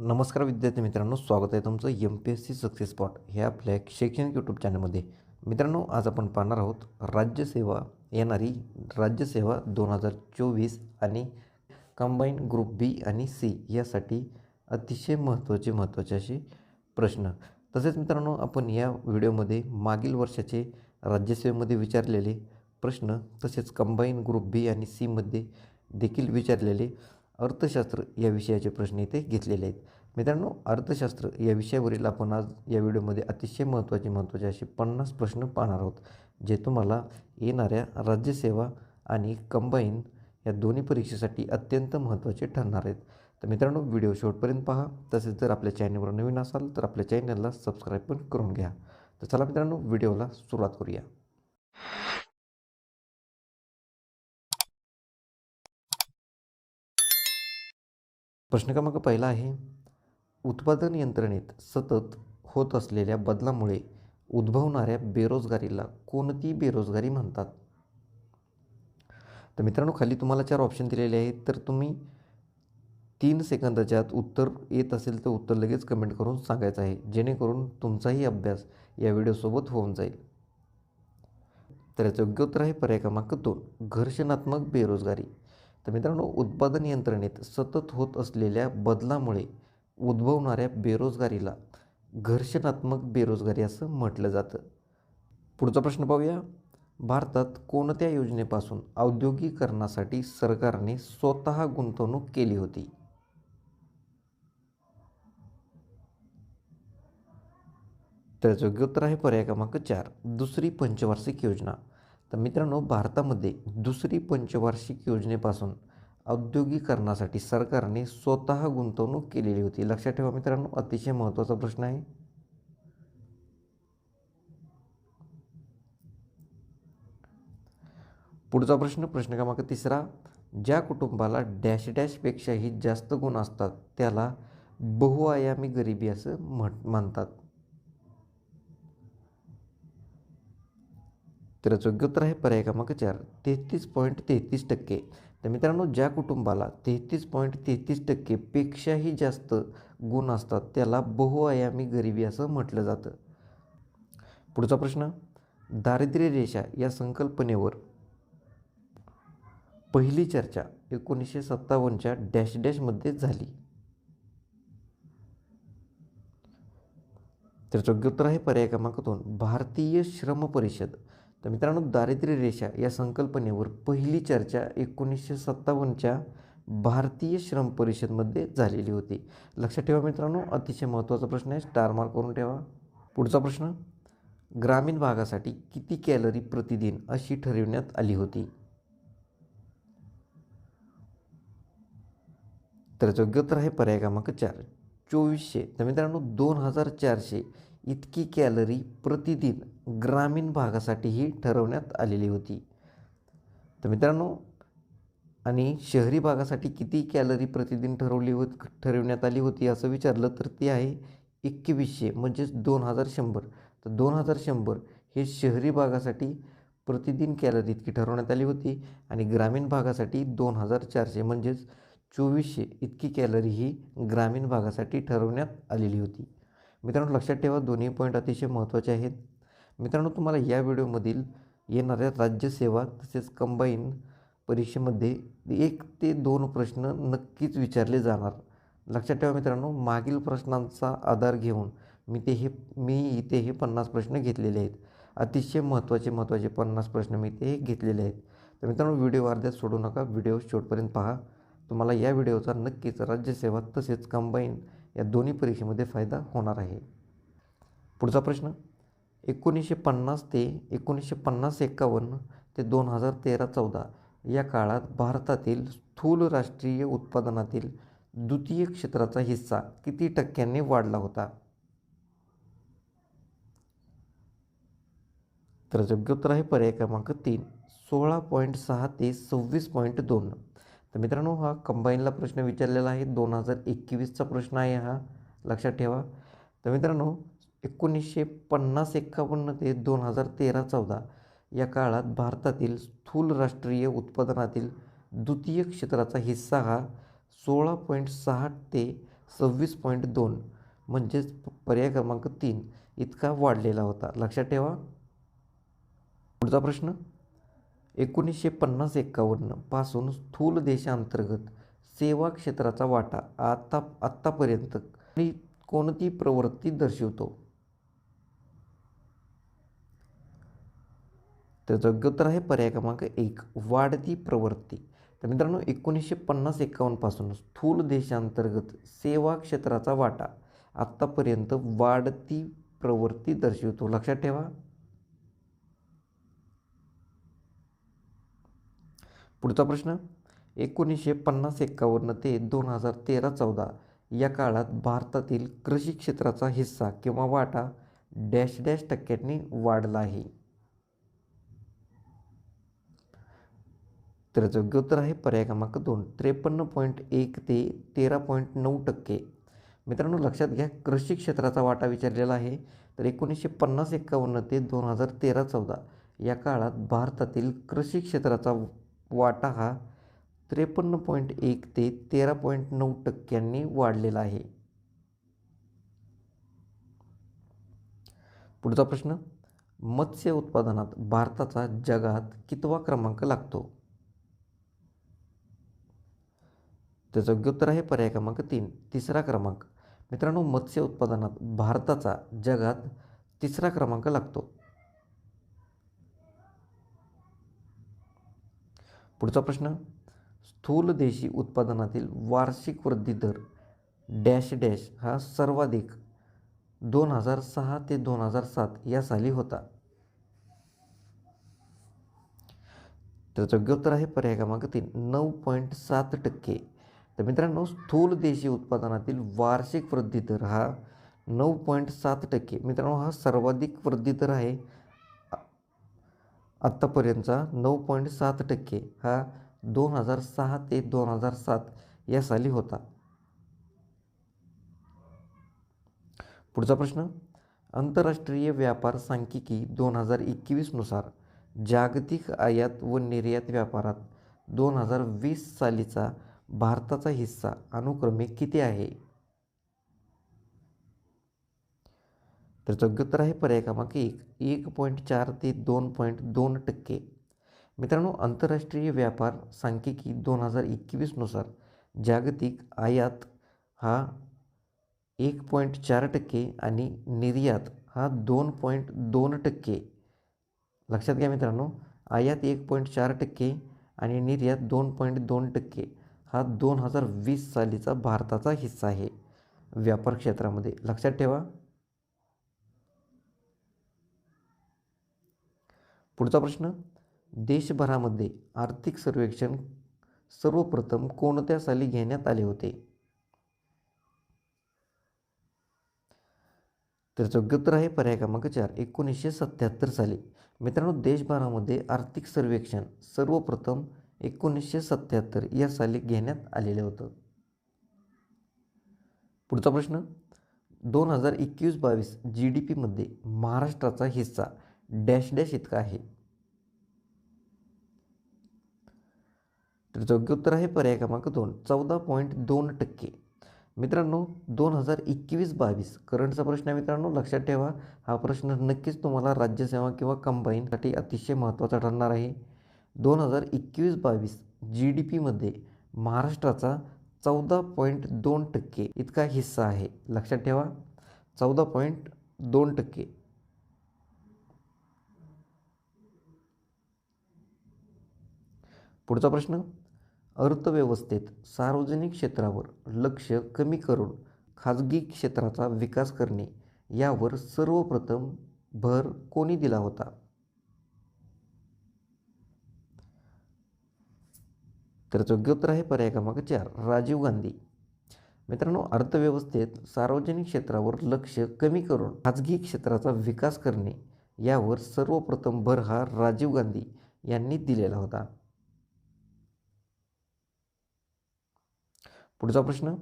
नमस्कार विद्यार्थी मित्रांनो स्वागत आहे तुमचं M P S C success spot हे आपल्या शैक्षणिक यूट्यूब चॅनलमध्ये मित्रांनो आज आपण पाहणार आहोत राज्यसेवा येणारी राज्यसेवा दोन हजार चोवीस आणि कंबाईन ग्रुप बी आणि सी यासाठी अतिशय महत्त्वाचे महत्त्वाचे असे प्रश्न. तसेच मित्रांनो आपण या व्हिडिओमध्ये मागील वर्षाचे राज्यसेवेमध्ये विचारलेले प्रश्न तसेच कंबाईन ग्रुप बी आणि सीमध्ये देखील विचारलेले अर्थशास्त्र या विषयाचे प्रश्न इथे घेतलेले आहेत. मित्रांनो अर्थशास्त्र या विषयावरील आपण आज या व्हिडिओमध्ये अतिशय महत्त्वाचे महत्त्वाचे असे पन्नास प्रश्न पाहणार आहोत जे तुम्हाला येणाऱ्या राज्यसेवा आणि कंबाईन या दोन्ही परीक्षेसाठी अत्यंत महत्त्वाचे ठरणार आहेत. तर मित्रांनो व्हिडिओ शेवटपर्यंत पहा. तसेच जर आपल्या चॅनलवर नवीन असाल तर आपल्या चॅनलला सबस्क्राईब पण करून घ्या. तर चला मित्रांनो व्हिडिओला सुरुवात करूया. प्रश्न क्रमांक पहिला आहे उत्पादन यंत्रणेत सतत होत असलेल्या बदलामुळे उद्भवणाऱ्या बेरोजगारीला कोणती बेरोजगारी म्हणतात? तर मित्रांनो खाली तुम्हाला चार ऑप्शन दिलेले आहेत. तर तुम्ही तीन सेकंदाच्या आत उत्तर येत असेल तर उत्तर लगेच कमेंट करून सांगायचं आहे. जेणेकरून तुमचाही अभ्यास या व्हिडिओसोबत होऊन जाईल. तर याचं योग्य उत्तर आहे पर्याय क्रमांक दोन घर्षणात्मक बेरोजगारी. तर मित्रांनो उत्पादन यंत्रणेत सतत होत असलेल्या बदलामुळे उद्भवणाऱ्या बेरोजगारीला घर्षणात्मक बेरोजगारी असं म्हटलं जातं. पुढचा प्रश्न पाहूया. भारतात कोणत्या योजनेपासून औद्योगिकरणासाठी सरकारने स्वतः गुंतवणूक केली होती? त्याचं योग्य उत्तर आहे पर्याय क्रमांक चार दुसरी पंचवार्षिक योजना. तर मित्रांनो भारतामध्ये दुसरी पंचवार्षिक योजनेपासून औद्योगिकरणासाठी सरकारने स्वतः गुंतवणूक केलेली होती. लक्षात ठेवा मित्रांनो अतिशय महत्त्वाचा प्रश्न आहे. पुढचा प्रश्न प्रश्न क्रमांक तिसरा. ज्या कुटुंबाला डॅश डॅशपेक्षाही जास्त गुण असतात त्याला बहुआयामी गरिबी असं म्हट मानतात. तर योग्य उत्तर आहे पर्याय क्रमांक चार. तेहतीस पॉईंट तेहतीस टक्के. तर मित्रांनो ज्या कुटुंबाला तेहतीस पॉईंट तेहतीस टक्केपेक्षाही जास्त गुण असतात त्याला बहुआयामी गरिबी असं म्हटलं जातं. पुढचा प्रश्न. दारिद्र्य रेषा या संकल्पनेवर पहिली चर्चा एकोणीसशे सत्तावन्नच्या डॅश डॅशमध्ये झाली. तर योग्य उत्तर आहे पर्याय क्रमांक दोन. भारतीय श्रम परिषद. तर मित्रांनो दारिद्र्य रेषा या संकल्पनेवर पहिली चर्चा एकोणीसशे सत्तावन्नच्या भारतीय श्रम परिषदमध्ये झालेली होती. लक्षात ठेवा मित्रांनो अतिशय महत्त्वाचा प्रश्न आहे. स्टार मार्क करून ठेवा. पुढचा प्रश्न ग्रामीण भागासाठी किती कॅलरी प्रतिदिन अशी ठरविण्यात आली होती? तर योग्य उत्तर आहे पर्याय क्रमांक चार चोवीसशे. तर मित्रांनो दोन हजार चारशे इतकी कॅलरी प्रतिदिन ग्रामीण भागासाठीही ठरवण्यात आलेली होती. तर मित्रांनो आणि शहरी भागासाठी किती कॅलरी प्रतिदिन ठरवली होत ठरवण्यात आली होती असं विचारलं तर ते आहे एकवीसशे म्हणजेच दोन हजार शंभर. तर दोन हजार शंभर हे शहरी भागासाठी प्रतिदिन कॅलरी इतकी ठरवण्यात आली होती आणि ग्रामीण भागासाठी दोन हजार चारशे म्हणजेच चोवीसशे इतकी कॅलरी ही ग्रामीण भागासाठी ठरवण्यात आलेली होती. मित्रांनो लक्षात ठेवा दोन्ही पॉईंट अतिशय महत्त्वाचे आहेत. मित्रांनो तुम्हाला या व्हिडिओमधील येणाऱ्या राज्यसेवा तसेच कंबाईन परीक्षेमध्ये एक ते दोन प्रश्न नक्कीच विचारले जाणार. लक्षात ठेवा मित्रांनो मागील प्रश्नांचा आधार घेऊन मी ते हे मी इथे हे पन्नास प्रश्न घेतलेले आहेत. अतिशय महत्त्वाचे महत्त्वाचे पन्नास प्रश्न मी ते घेतलेले आहेत. तर मित्रांनो व्हिडिओ अर्ध्यात सोडू नका व्हिडिओ शेवटपर्यंत पहा. तुम्हाला या व्हिडिओचा नक्कीच राज्यसेवा तसेच कंबाईन या दोन्ही परीक्षेमध्ये फायदा होणार आहे. पुढचा प्रश्न. एकोणीसशे पन्नास ते एकोणीसशे पन्नास एकावन्न ते दोन हजार तेरा चौदा या काळात भारतातील स्थूल राष्ट्रीय उत्पादनातील द्वितीय क्षेत्राचा हिस्सा किती टक्क्यांनी वाढला होता? तर योग्य उत्तर आहे पर्याय क्रमांक तीन सोळा पॉईंट सहा ते सव्वीस पॉईंट दोन. तर मित्रांनो हा कंबाईनला प्रश्न विचारलेला आहे. दोन हजार एकवीसचा प्रश्न आहे हा. लक्षात ठेवा. तर मित्रांनो एकोणीसशे पन्नास एक्कावन्न ते दोन हजार तेरा चौदा या काळात भारतातील स्थूल राष्ट्रीय उत्पादनातील द्वितीय क्षेत्राचा हिस्सा हा सोळा पॉईंट सहा ते सव्वीस पॉईंट दोन म्हणजेच पर्याय क्रमांक तीन इतका वाढलेला होता. लक्षात ठेवा. पुढचा प्रश्न. एकोणीसशे पन्नास एक्कावन्नपासून स्थूल देशांतर्गत सेवा क्षेत्राचा वाटा आता आत्तापर्यंत कोणती प्रवृत्ती दर्शवतो? त्याचं योग्य उत्तर आहे पर्याय क्रमांक एक वाढती प्रवृत्ती. तर मित्रांनो एकोणीसशे पन्नास एकावन्नपासून स्थूल देशांतर्गत सेवा क्षेत्राचा वाटा आत्तापर्यंत वाढती प्रवृत्ती दर्शवतो. लक्षात ठेवा. पुढचा प्रश्न एकोणीसशे पन्नास एक्कावन्न ते दोन हजार तेरा चौदा या काळात भारतातील कृषी क्षेत्राचा हिस्सा किंवा वाटा डॅश डॅश टक्क्यांनी वाढला आहे. तर योग्य उत्तर आहे पर्याय क्रमांक दोन त्रेपन्न पॉईंट एक ते तेरा पॉईंट नऊ टक्के. मित्रांनो लक्षात घ्या कृषी क्षेत्राचा वाटा विचारलेला आहे. तर एकोणीसशे पन्नास एक्कावन्न ते दोन हजार तेरा चौदा या काळात भारतातील कृषी क्षेत्राचा वाटा हा त्रेपन्न पॉईंट एक ते तेरा पॉईंट नऊ टक्क्यांनी वाढलेला आहे. पुढचा प्रश्न मत्स्य उत्पादनात भारताचा जगात कितवा क्रमांक लागतो? त्याचं योग्य उत्तर आहे पर्याय क्रमांक तीन तिसरा क्रमांक. मित्रांनो मत्स्य उत्पादनात भारताचा जगात तिसरा क्रमांक लागतो. पुढचा प्रश्न स्थूल देशी उत्पादनातील वार्षिक वृद्धी दर डॅश डॅश हा सर्वाधिक दोन हजार सहा ते दोन हजार सात या साली होता. त्याचं योग्य उत्तर आहे पर्याय क्रमांक तीन नऊ पॉईंट सात टक्के. तर मित्रांनो स्थूल देशी उत्पादनातील वार्षिक वृद्धी दर हा नऊ पॉईंट सात टक्के. मित्रांनो हा सर्वाधिक वृद्धी दर आहे. आत्तापर्यंतचा नऊ पॉईंट सात टक्के हा दोन हजार सहा ते दोन हजार सात या साली होता. पुढचा प्रश्न. आंतरराष्ट्रीय व्यापार सांख्यिकी दोन हजार एकवीसनुसार जागतिक आयात व निर्यात व्यापारात दोन हजार वीस सालीचा भारताचा हिस्सा अनुक्रमे किती आहे? तर योग्य उत्तर आहे पर्याय क्रमांक एक. एक पॉईंट चार ते दोन पॉईंट दोन टक्के. मित्रांनो आंतरराष्ट्रीय व्यापार सांख्यिकी दोन हजार एकवीसनुसार जागतिक आयात हा एक पॉईंट चार टक्के आणि निर्यात हा दोन पॉईंट दोन टक्के. लक्षात घ्या मित्रांनो आयात एक पॉईंट चार टक्के आणि निर्यात दोन पॉईंट दोन टक्के. हा दोन हजार वीस सालीचा भारताचा हिस्सा आहे. व्यापार क्षेत्रामध्ये लक्षात ठेवा. पुढचा प्रश्न. देशभरामध्ये आर्थिक सर्वेक्षण सर्वप्रथम कोणत्या साली घेण्यात आले होते? तर योग्य उत्तर आहे पर्याय क्रमांक चार एकोणीसशे सत्त्याहत्तर साली. मित्रांनो देशभरामध्ये आर्थिक सर्वेक्षण सर्वप्रथम एकोणीसशे सत्त्याहत्तर या साली घेण्यात आलेलं होतं. पुढचा प्रश्न. दोन हजार एकवीस बावीस जी डी पीमध्ये महाराष्ट्राचा हिस्सा डॅश डॅश इतका आहे. तर योग्य उत्तर आहे पर्याय क्रमांक दोन. चौदा पॉईंट दोन टक्के. मित्रांनो दोन हजार एकवीस बावीस करंटचा प्रश्न आहे मित्रांनो. लक्षात ठेवा हा प्रश्न नक्कीच तुम्हाला राज्यसेवा किंवा कंबाईनसाठी अतिशय महत्त्वाचा ठरणार आहे. दोन हजार एकवीस बावीस जी डी पीमध्ये महाराष्ट्राचा चौदा पॉईंट दोन टक्के इतका हिस्सा आहे. लक्षात ठेवा चौदा पॉईंट दोन टक्के. पुढचा प्रश्न अर्थव्यवस्थेत सार्वजनिक क्षेत्रावर लक्ष कमी करून खाजगी क्षेत्राचा विकास करणे यावर सर्वप्रथम भर कोणी दिला होता? तर योग्य उत्तर आहे पर्याय क्रमांक चार राजीव गांधी. मित्रांनो अर्थव्यवस्थेत सार्वजनिक क्षेत्रावर लक्ष कमी करून खाजगी क्षेत्राचा विकास करणे यावर सर्वप्रथम भर हा राजीव गांधी यांनी दिलेला होता. पुढचा प्रश्न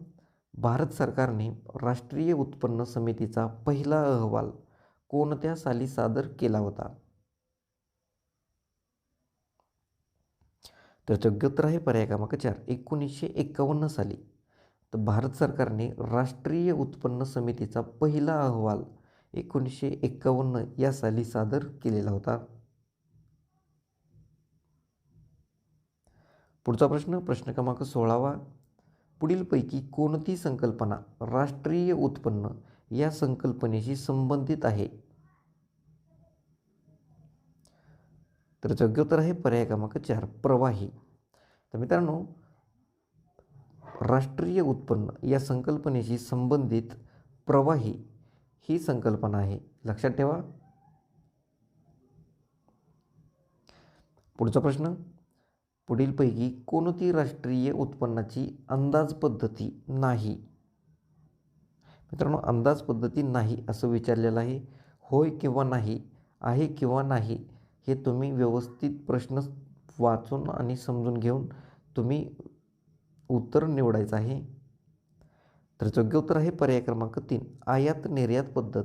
भारत सरकारने राष्ट्रीय उत्पन्न समितीचा पहिला अहवाल कोणत्या साली सादर केला होता? तर योग्य उत्तर आहे पर्याय क्रमांक चार एकोणीसशे एक्कावन्न साली तर भारत सरकारने राष्ट्रीय उत्पन्न समितीचा पहिला अहवाल एकोणीसशे एक्कावन्न या साली सादर केलेला होता. पुढचा प्रश्न प्रश्न क्रमांक सोळावा. पुढीलपैकी कोणती संकल्पना राष्ट्रीय उत्पन्न या संकल्पनेशी संबंधित आहे? तर योग्य उत्तर आहे पर्याय क्रमांक चार प्रवाही. तर मित्रांनो राष्ट्रीय उत्पन्न या संकल्पनेशी संबंधित प्रवाही ही संकल्पना आहे. लक्षात ठेवा. पुढचा प्रश्न पुढीलपैकी कोणती राष्ट्रीय उत्पन्नाची अंदाज पद्धती नाही? मित्रांनो अंदाज पद्धती नाही असं विचारलेलं आहे. होय किंवा नाही आहे किंवा नाही हे तुम्ही व्यवस्थित प्रश्न वाचून आणि समजून घेऊन तुम्ही उत्तर निवडायचं आहे. तर योग्य उत्तर आहे पर्याय क्रमांक तीन आयात निर्यात पद्धत.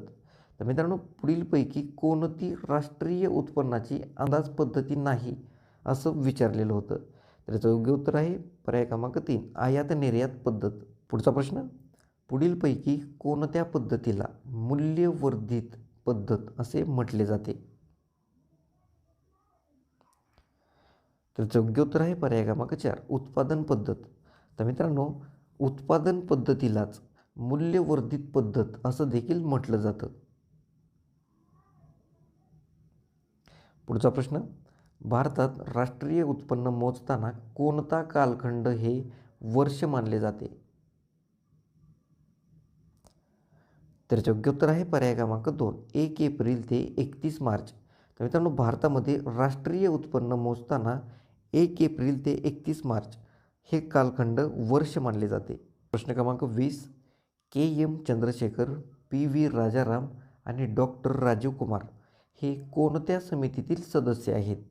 तर मित्रांनो पुढीलपैकी कोणती राष्ट्रीय उत्पन्नाची अंदाज पद्धती नाही असं विचारलेलं होतं. तर याचं योग्य उत्तर आहे पर्याय क्रमांक तीन आयात निर्यात पद्धत. पुढचा प्रश्न पुढीलपैकी कोणत्या पद्धतीला मूल्यवर्धित पद्धत असे म्हटले जाते? तर योग्य उत्तर आहे पर्याय क्रमांक चार उत्पादन पद्धत. तर मित्रांनो उत्पादन पद्धतीलाच मूल्यवर्धित पद्धत असं देखील म्हटलं जातं. पुढचा प्रश्न भारतात राष्ट्रीय उत्पन्न मोजताना कोणता कालखंड हे वर्ष मानले जाते? तर योग्य उत्तर आहे पर्याय क्रमांक दोन एक एप्रिल ते एकतीस मार्च. तर मित्रांनो भारतामध्ये राष्ट्रीय उत्पन्न मोजताना एक एप्रिल ते एकतीस मार्च हे कालखंड वर्ष मानले जाते. प्रश्न क्रमांक वीस K M Chandrasekhar P V Rajaram आणि डॉक्टर राजीव कुमार हे कोणत्या समितीतील सदस्य आहेत?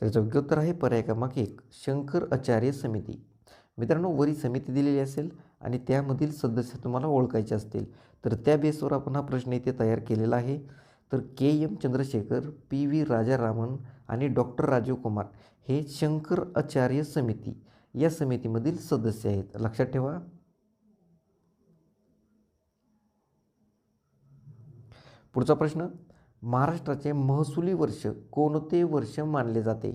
तर योग्य उत्तर आहे पर्याय क्रमांक एक शंकर आचार्य समिती. मित्रांनो वरी समिती दिलेली असेल आणि त्यामधील सदस्य तुम्हाला ओळखायचे असतील तर त्या बेसवर आपण हा प्रश्न इथे तयार केलेला आहे. तर K M Chandrasekhar P V Rajaraman आणि डॉक्टर राजीव कुमार हे शंकर आचार्य समिती या समितीमधील सदस्य आहेत. लक्षात ठेवा. पुढचा प्रश्न महाराष्ट्राचे महसुली वर्ष कोणते वर्ष मानले जाते?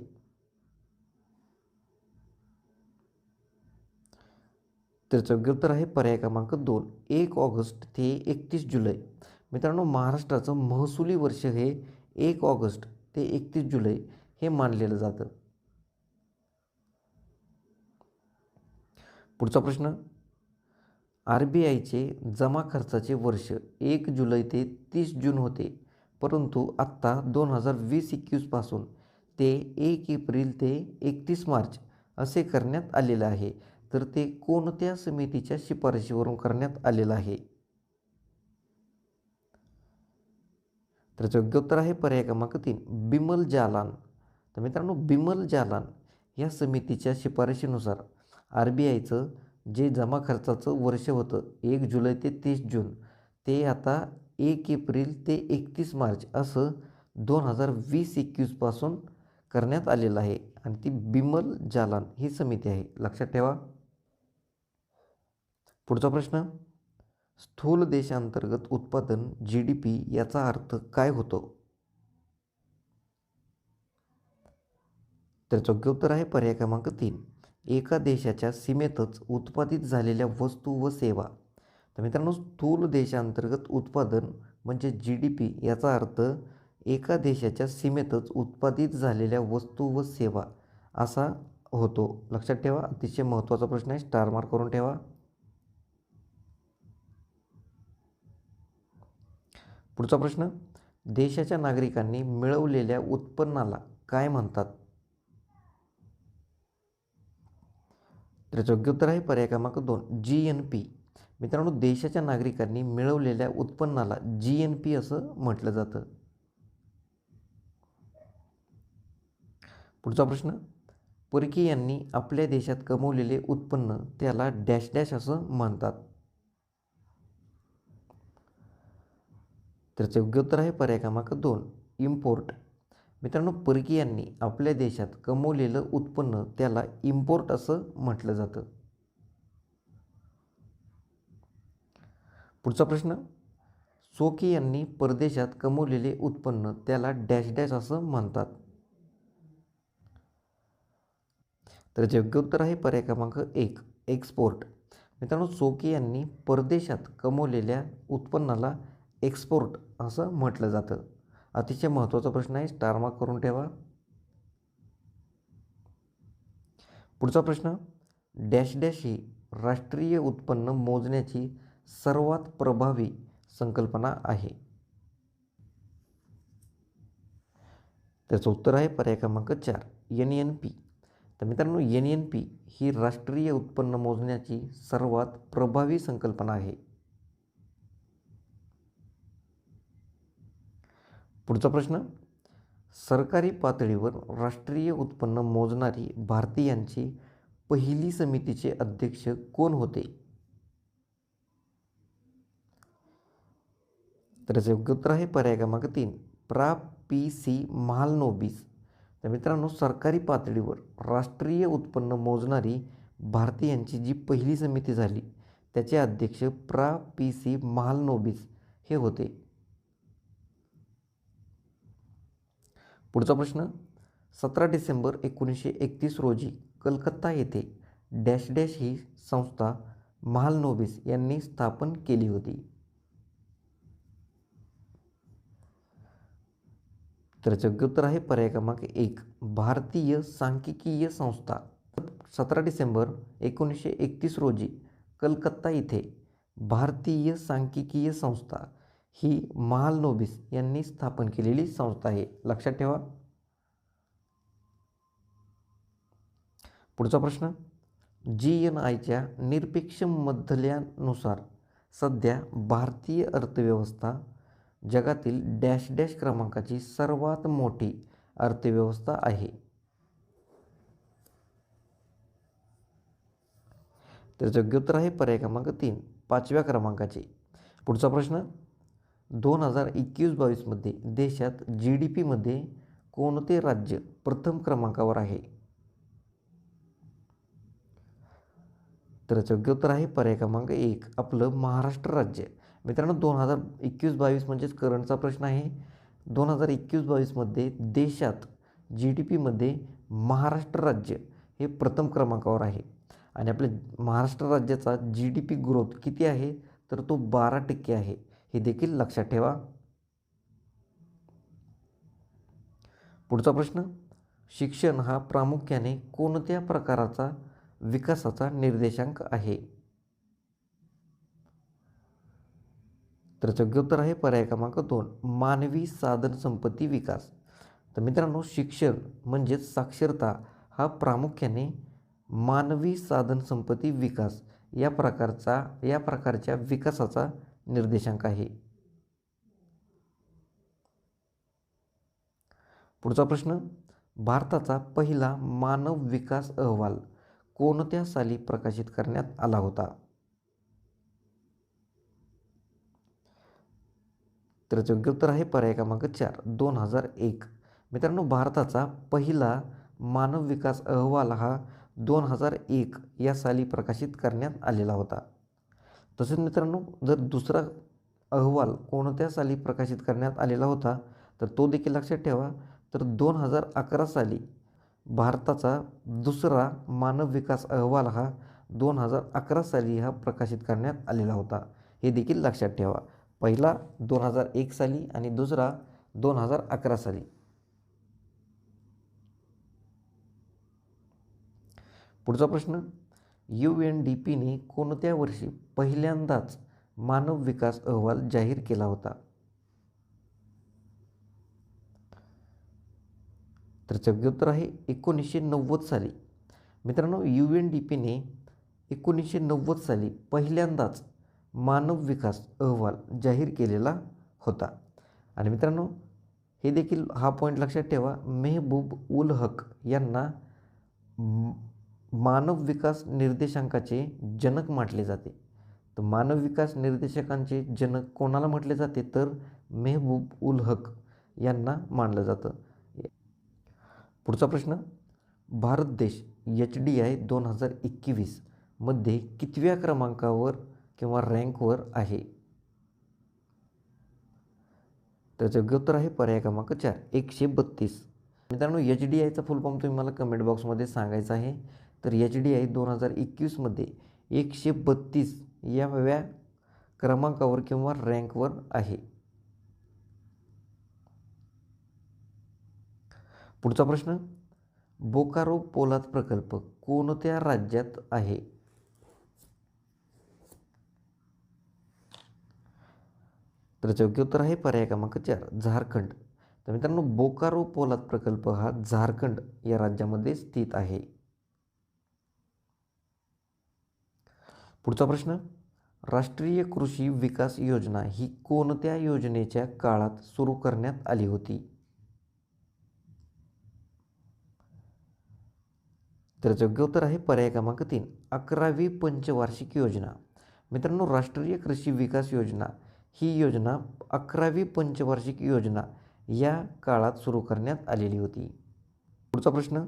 तर योग्य उत्तर आहे पर्याय क्रमांक दोन एक ऑगस्ट ते एकतीस जुलै. मित्रांनो महाराष्ट्राचं महसुली वर्ष हे एक ऑगस्ट ते एकतीस जुलै हे मानलेलं जातं. पुढचा प्रश्न. आर बी आयचे जमा खर्चाचे वर्ष एक जुलै ते तीस जून होते परंतु आत्ता दोन हजार वीस एकवीसपासून ते एक एप्रिल ते एकतीस मार्च असे करण्यात आलेलं आहे. तर ते कोणत्या समितीच्या शिफारशीवरून करण्यात आलेलं आहे? तर योग्य उत्तर आहे पर्याय क्रमांक तीन बिमल जालान. तर मित्रांनो बिमल जालान या समितीच्या शिफारशीनुसार आर बी आयचं जे जमा खर्चाचं वर्ष होतं एक जुलै ते तीस जून ते आता एक एप्रिल ते एकतीस मार्च असं दोन हजार वीस एकवीसपासून करण्यात आलेलं आहे. आणि ती बिमल जालान ही समिती आहे. लक्षात ठेवा. पुढचा प्रश्न स्थूल देशांतर्गत उत्पादन जी डी पी याचा अर्थ काय होतो? तर योग्य उत्तर आहे पर्याय क्रमांक तीन. एका देशाच्या सीमेतच उत्पादित झालेल्या वस्तू व सेवा. तर मित्रांनो स्थूल देशांतर्गत उत्पादन म्हणजे जी डी पी याचा अर्थ एका देशाच्या सीमेतच उत्पादित झालेल्या वस्तू व सेवा असा होतो. लक्षात ठेवा अतिशय महत्त्वाचा प्रश्न आहे. स्टार मार्क करून ठेवा. पुढचा प्रश्न देशाच्या नागरिकांनी मिळवलेल्या उत्पन्नाला काय म्हणतात? तर योग्य उत्तर आहे पर्याय क्रमांक दोन जी एन पी मित्रांनो देशाच्या नागरिकांनी मिळवलेल्या उत्पन्नाला जी एन पी असं म्हटलं जातं. पुढचा प्रश्न परकी यांनी आपल्या देशात कमवलेले उत्पन्न त्याला डॅश डॅश असं म्हणतात. तर योग्य उत्तर आहे पर्याय क्रमांक दोन इम्पोर्ट मित्रांनो परकीयांनी आपल्या देशात कमवलेलं उत्पन्न त्याला इम्पोर्ट असं म्हटलं जातं. पुढचा प्रश्न सोकी यांनी परदेशात कमवलेले उत्पन्न त्याला डॅश डॅश असं म्हणतात. तर योग्य उत्तर आहे पर्याय क्रमांक एक एक्सपोर्ट मित्रांनो सोकी यांनी परदेशात कमवलेल्या उत्पन्नाला एक्सपोर्ट असं म्हटलं जातं. अतिशय महत्त्वाचा प्रश्न आहे. स्टारमार्क करून ठेवा. पुढचा प्रश्न डॅश डॅश ही राष्ट्रीय उत्पन्न मोजण्याची सर्वात प्रभावी संकल्पना आहे. त्याचं उत्तर आहे पर्याय क्रमांक चार एन एन पी तर मित्रांनो एन एन पी ही राष्ट्रीय उत्पन्न मोजण्याची सर्वात प्रभावी संकल्पना आहे. पुढचा प्रश्न. सरकारी पातळीवर राष्ट्रीय उत्पन्न मोजणारी भारतीयांची पहिली समितीचे अध्यक्ष कोण होते? तर याचं योग्य उत्तर आहे पर्याय क्रमांक तीन. प्रा. पी. सी. महालनोबिस. तर मित्रांनो सरकारी पातळीवर राष्ट्रीय उत्पन्न मोजणारी भारतीयांची जी पहिली समिती झाली त्याचे अध्यक्ष प्रा. पी. सी. महालनोबिस हे होते. पुढचा प्रश्न. सतरा डिसेंबर एकोणीसशे एकतीस रोजी कलकत्ता येथे डॅश डॅश ही संस्था महालनोबिस यांनी स्थापन केली होती. तर योग्य उत्तर आहे पर्याय क्रमांक एक भारतीय सांख्यिकीय संस्था. सतरा डिसेंबर एकोणीसशे एकतीस रोजी कलकत्ता इथे भारतीय सांख्यिकीय संस्था ही महालनोबिस यांनी स्थापन केलेली संस्था आहे. लक्षात ठेवा. पुढचा प्रश्न. जी एन आयच्या निरपेक्ष मधल्यानुसार सध्या भारतीय अर्थव्यवस्था जगातील डॅश डॅश क्रमांकाची सर्वात मोठी अर्थव्यवस्था आहे. त्याचं योग्य उत्तर आहे पर्याय क्रमांक तीन पाचव्या क्रमांकाचे. पुढचा प्रश्न. दोन हजार एकवीस बावीसमध्ये देशात जी डी पीमध्ये कोणते राज्य प्रथम क्रमांकावर आहे? तर योग्य उत्तर आहे पर्याय क्रमांक एक आपलं महाराष्ट्र राज्य. मित्रांनो दोन हजार एकवीस बावीस म्हणजेच करंटचा प्रश्न आहे. दोन हजार एकवीस बावीसमध्ये देशात जी डी पीमध्ये महाराष्ट्र राज्य हे प्रथम क्रमांकावर आहे. आणि आपल्या महाराष्ट्र राज्याचा जी डी पी ग्रोथ किती आहे? तर तो बारा टक्के आहे. हे देखील लक्षात ठेवा. पुढचा प्रश्न शिक्षण हा प्रामुख्याने कोणत्या प्रकाराचा विकासाचा निर्देशांक आहे? तर योग्य उत्तर आहे पर्याय क्रमांक दोन मानवी साधन संपत्ती विकास. तर मित्रांनो शिक्षण म्हणजेच साक्षरता हा प्रामुख्याने मानवी साधन संपत्ती विकास या प्रकारचा या प्रकारच्या विकासाचा निर्देशांक आहे पुढचा प्रश्न भारताचा पहिला मानव विकास अहवाल कोणत्या साली प्रकाशित करण्यात आला होता? तर योग्य उत्तर आहे पर्याय क्रमांक चार दोन हजार एक. मित्रांनो भारताचा पहिला मानव विकास अहवाल हा दोन हजार एक या साली प्रकाशित करण्यात आलेला होता. तसेच मित्रांनो जर दुसरा अहवाल कोणत्या साली प्रकाशित करण्यात आलेला होता तर तो देखील लक्षात ठेवा. तर दोन हजार अकरा साली भारताचा दुसरा मानव विकास अहवाल हा दोन हजार अकरा साली हा प्रकाशित करण्यात आलेला होता. हे देखील लक्षात ठेवा. पहिला दोन हजार एक साली आणि दुसरा दोन हजार अकरा साली. पुढचा प्रश्न यू एन डी पीने कोणत्या वर्षी पहिल्यांदाच मानव विकास अहवाल जाहीर केला होता. तर योग्य उत्तर आहे एकोणीसशे नव्वद साली. मित्रांनो यू एन डी पीने एकोणीसशे नव्वद साली पहिल्यांदाच मानव विकास अहवाल जाहीर केलेला होता. आणि मित्रांनो हे देखील हा पॉईंट लक्षात ठेवा मेहबूब उल हक यांना मानव विकास निर्देशांकाचे जनक म्हटले जाते. तर मानव विकास निर्देशकांचे जनक कोणाला म्हटले जाते? तर मेहबूब उल हक यांना मानलं जातं. पुढचा प्रश्न भारत देश एच डी आय दोन हजार एकवीसमध्ये कितव्या क्रमांकावर किंवा रँकवर आहे? त्याचं योग्य उत्तर आहे पर्याय क्रमांक चार एकशे बत्तीस. मित्रांनो एच डी आयचा फुल फॉर्म तुम्ही मला कमेंट बॉक्समध्ये सांगायचा आहे. तर एच डी आय दोन हजार एकवीसमध्ये एकशे बत्तीस या व्या क्रमांकावर किंवा रँकवर आहे. पुढचा प्रश्न बोकारो पोलाद प्रकल्प कोणत्या राज्यात आहे? तर याचं योग्य उत्तर आहे पर्याय क्रमांक चार झारखंड. तर मित्रांनो बोकारो पोलाद प्रकल्प हा झारखंड या राज्यामध्ये स्थित आहे. पुढचा प्रश्न राष्ट्रीय कृषी विकास योजना ही कोणत्या योजनेच्या काळात सुरू करण्यात आली होती? तर योग्य उत्तर आहे पर्याय क्रमांक तीन अकरावी पंचवार्षिक योजना. मित्रांनो राष्ट्रीय कृषी विकास योजना ही योजना अकरावी पंचवार्षिक योजना या काळात सुरू करण्यात आलेली होती. पुढचा प्रश्न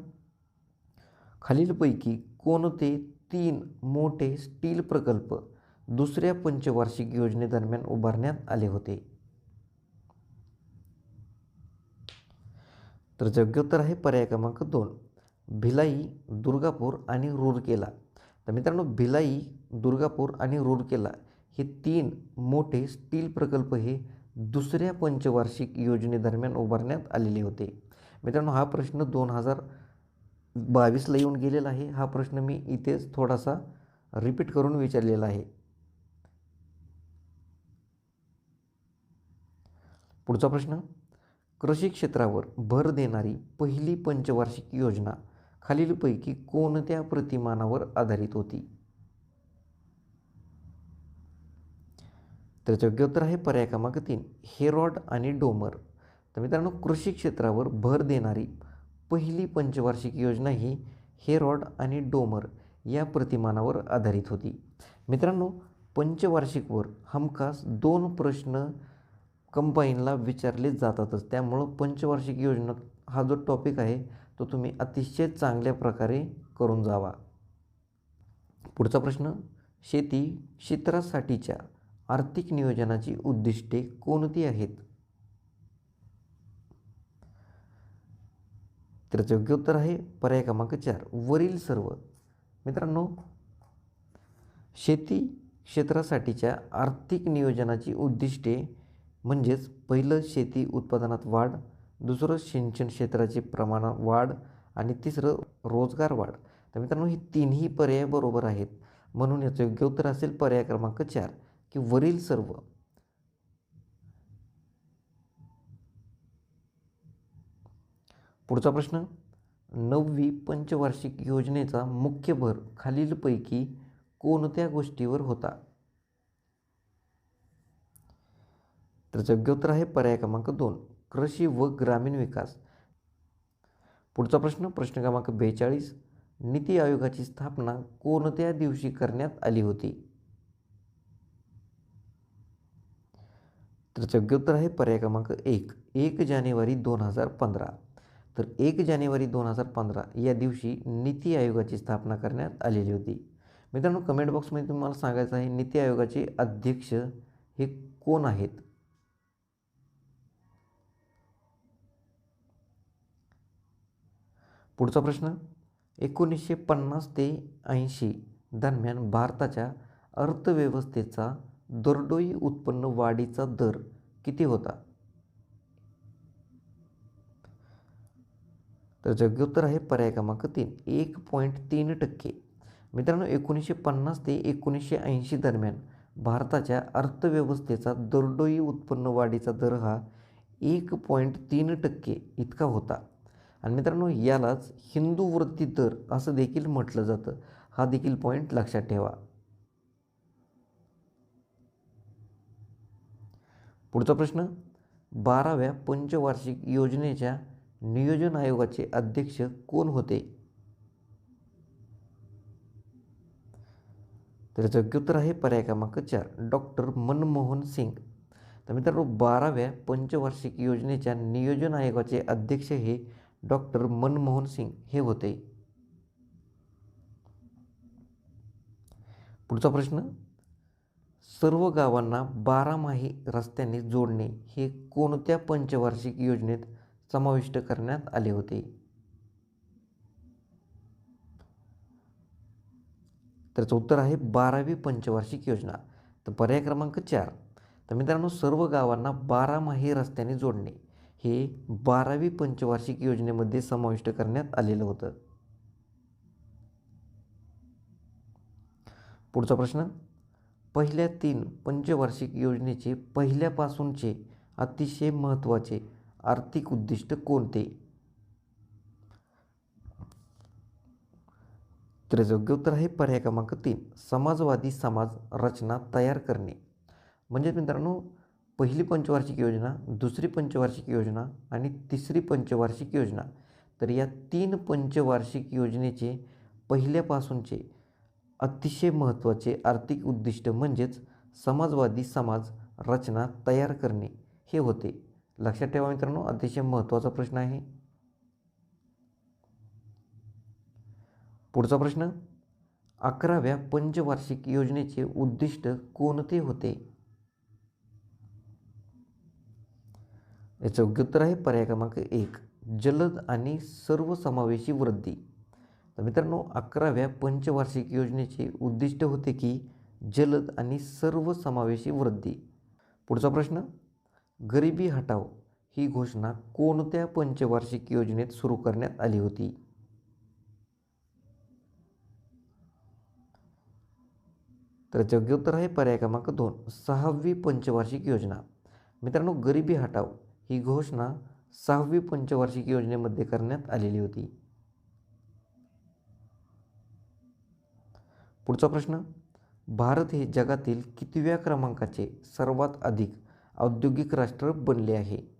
खालीलपैकी कोणते तीन मोठे स्टील प्रकल्प दुसऱ्या पंचवार्षिक योजनेदरम्यान उभारण्यात आले होते. तर योग्य उत्तर आहे पर्याय क्रमांक दोन भिलाई दुर्गापूर आणि रूरकेला. तर मित्रांनो भिलाई दुर्गापूर आणि रूरकेला हे तीन मोठे स्टील प्रकल्प हे दुसऱ्या पंचवार्षिक योजनेदरम्यान उभारण्यात आलेले होते. मित्रांनो हा प्रश्न दोन हजार बावीसला येऊन गेलेला आहे. हा प्रश्न मी इथेच थोडासा रिपीट करून विचारलेला आहे. पुढचा प्रश्न. कृषी क्षेत्रावर भर देणारी पहिली पंचवार्षिक योजना खालीलपैकी कोणत्या प्रतिमानावर आधारित होती? त्याचं योग्य उत्तर आहे पर्याय क्रमांक तीन हेरॉड आणि डोमर. तर मित्रांनो कृषी क्षेत्रावर भर देणारी पहिली पंचवार्षिक योजना ही हेरॉड आणि डोमर या प्रतिमानावर आधारित होती. मित्रांनो पंचवार्षिकवर हमखास दोन प्रश्न कंबाईनला विचारले जातातच. त्यामुळं पंचवार्षिक योजना हा जो टॉपिक आहे तो तुम्ही अतिशय चांगल्या प्रकारे करून जावा. पुढचा प्रश्न शेती क्षेत्रासाठीच्या आर्थिक नियोजनाची उद्दिष्टे कोणती आहेत? त्याचं योग्य उत्तर आहे पर्याय क्रमांक चार वरील सर्व. मित्रांनो शेती क्षेत्रासाठीच्या आर्थिक नियोजनाची उद्दिष्टे म्हणजेच पहिलं शेती उत्पादनात वाढ दुसरं सिंचन क्षेत्राचे प्रमाण वाढ आणि तिसरं रोजगार वाढ. तर मित्रांनो ही तिन्ही पर्याय बरोबर आहेत. म्हणून याचं योग्य उत्तर असेल पर्याय क्रमांक चार की वरील सर्व. पुढचा प्रश्न. नववी पंचवार्षिक योजनेचा मुख्य भर खालीलपैकी कोणत्या गोष्टीवर होता? तर योग्य उत्तर आहे पर्याय क्रमांक दोन कृषी व ग्रामीण विकास. पुढचा प्रश्न प्रश्न क्रमांक बेचाळीस नीती आयोगाची स्थापना कोणत्या दिवशी करण्यात आली होती? तर योग्य उत्तर आहे पर्याय क्रमांक एक एक जानेवारी दोन हजार पंधरा. तर एक जानेवारी दोन हजार पंधरा या दिवशी नीती आयोगाची स्थापना करण्यात आलेली होती. मित्रांनो कमेंट बॉक्समध्ये तुम्हाला सांगायचं आहे नीती आयोगाचे अध्यक्ष हे कोण आहेत? पुढचा प्रश्न एकोणीसशे पन्नास ते ऐंशी दरम्यान भारताच्या अर्थव्यवस्थेचा दरडोई उत्पन्न वाढीचा दर किती होता? तर योग्य उत्तर आहे पर्याय क्रमांक तीन. एक पॉईंट तीन टक्के. मित्रांनो एकोणीसशे पन्नास ते एकोणीसशे ऐंशी दरम्यान भारताच्या अर्थव्यवस्थेचा दरडोई उत्पन्न वाढीचा दर हा एक पॉईंट तीन टक्के इतका होता. आणि मित्रांनो यालाच हिंदू वृत्ती दर असं देखील म्हटलं जातं. हा देखील पॉईंट लक्षात ठेवा. पुढचा प्रश्न. बाराव्या पंचवार्षिक योजनेच्या नियोजन आयोगाचे अध्यक्ष कोण होते? तर योग्य उत्तर आहे पर्याय क्रमांक चार डॉक्टर मनमोहन सिंग. तर मित्रांनो बाराव्या पंचवार्षिक योजनेच्या नियोजन आयोगाचे अध्यक्ष हे डॉक्टर मनमोहन सिंग हे होते. पुढचा प्रश्न सर्व गावांना बारामाही रस्त्याने जोडणे हे कोणत्या पंचवार्षिक योजनेत समाविष्ट करण्यात आले होते. त्याचं उत्तर आहे बारावी पंचवार्षिक योजना. तर पर्याय क्रमांक चार. तर मित्रांनो सर्व गावांना बारामाही रस्त्याने जोडणे हे बारावी पंचवार्षिक योजनेमध्ये समाविष्ट करण्यात आलेलं होतं. पुढचा प्रश्न. पहिल्या तीन पंचवार्षिक योजनेचे पहिल्यापासूनचे अतिशय महत्त्वाचे आर्थिक उद्दिष्ट कोणते? तर योग्य उत्तर आहे पर्याय क्रमांक तीन समाजवादी समाज रचना तयार करणे. म्हणजेच मित्रांनो पहिली पंचवार्षिक योजना दुसरी पंचवार्षिक योजना आणि तिसरी पंचवार्षिक योजना. तर या तीन पंचवार्षिक योजनेचे पहिल्यापासूनचे अतिशय महत्त्वाचे आर्थिक उद्दिष्ट म्हणजेच समाजवादी समाज रचना तयार करणे हे होते. लक्षात ठेवा मित्रांनो अतिशय महत्त्वाचा प्रश्न आहे. पुढचा प्रश्न अकराव्या पंचवार्षिक योजनेचे उद्दिष्ट कोणते होते? याचं योग्य उत्तर आहे पर्याय क्रमांक एक जलद आणि सर्वसमावेशी वृद्धी. तर मित्रांनो अकराव्या पंचवार्षिक योजनेचे उद्दिष्ट होते की जलद आणि सर्वसमावेशी वृद्धी. पुढचा प्रश्न गरिबी हटाव ही घोषणा कोणत्या पंचवार्षिक योजनेत सुरू करण्यात आली होती? तर याचं योग्य उत्तर आहे पर्याय क्रमांक दोन सहावी पंचवार्षिक योजना. मित्रांनो गरिबी हटाव ही घोषणा सहावी पंचवार्षिक योजनेमध्ये करण्यात आलेली होती. पुढचा प्रश्न भारत हे जगातील कितव्या क्रमांकाचे सर्वात अधिक औद्योगिक राष्ट्र बनले आहे.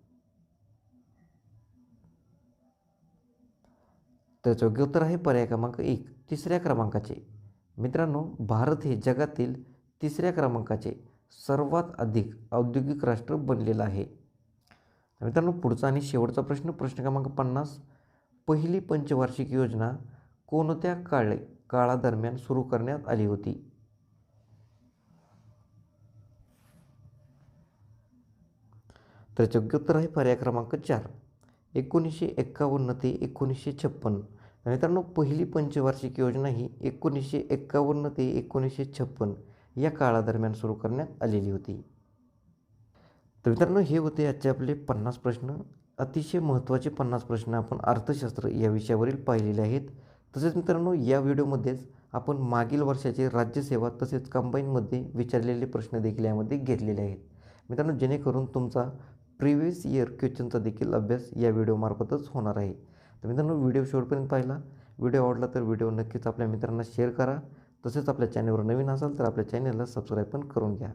तर योग्य उत्तर आहे पर्याय क्रमांक एक तिसऱ्या क्रमांकाचे. मित्रांनो भारत हे जगातील तिसऱ्या क्रमांकाचे सर्वात अधिक औद्योगिक राष्ट्र बनलेलं आहे. मित्रांनो पुढचा आणि शेवटचा प्रश्न प्रश्न क्रमांक पन्नास. पहिली पंचवार्षिक योजना कोणत्या काळे काळादरम्यान सुरू करण्यात आली होती? तर योग्य उत्तर आहे पर्याय क्रमांक चार एकोणीसशे एक्कावन्न ते एकोणीसशे छप्पन्न मित्रांनो पहिली पंचवार्षिक योजना ही एकोणीसशे एक्कावन्न ते एकोणीसशे छप्पन या काळादरम्यान सुरू करण्यात आलेली होती. तर मित्रांनो हे होते आजचे आपले पन्नास प्रश्न. अतिशय महत्त्वाचे पन्नास प्रश्न आपण अर्थशास्त्र या विषयावरील पाहिलेले आहेत. तसेच मित्रांनो या व्हिडिओमध्येच आपण मागील वर्षाचे राज्यसेवा तसेच कंबाईनमध्ये विचारलेले प्रश्न देखील यामध्ये घेतलेले आहेत. मित्रांनो जेणेकरून तुमचा प्रिव्हियस इयर क्वेश्चनचा देखील अभ्यास या व्हिडिओमार्फतच होणार आहे. तर मित्रांनो व्हिडिओ शेवटपर्यंत पाहिला. व्हिडिओ आवडला तर व्हिडिओ नक्कीच आपल्या मित्रांना शेअर करा. तसेच आपल्या चॅनलवर नवीन असाल तर आपल्या चॅनलला सबस्क्राईब पण करून घ्या.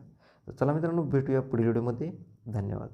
तर चला मित्रांनो भेटूया पुढील व्हिडिओमध्ये धन्यवाद.